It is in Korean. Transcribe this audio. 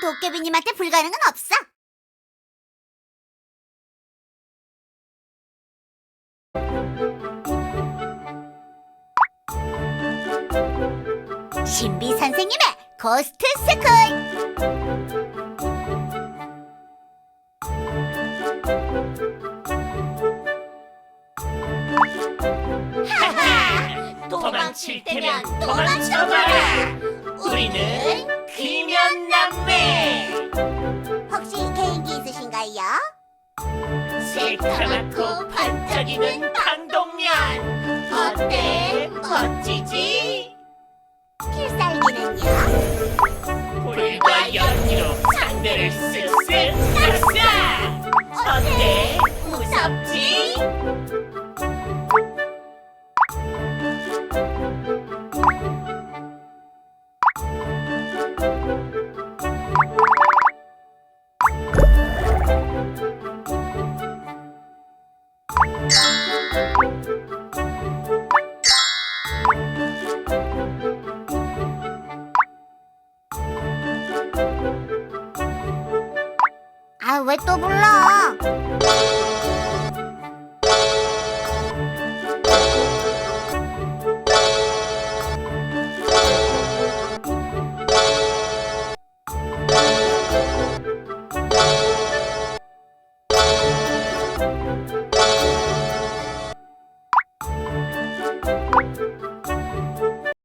도깨비님한테 불가능은 없어. 신비 선생님의 고스트 스쿨. 도망칠 테면 도망쳐봐라. 우리는 있으신가요? 새카맣고 반짝이는 방독면. 어때? 멋지지? 필살기는요? 불과 연기로 상대를 쓱쓱 싹싹. 아, 왜 또 불러?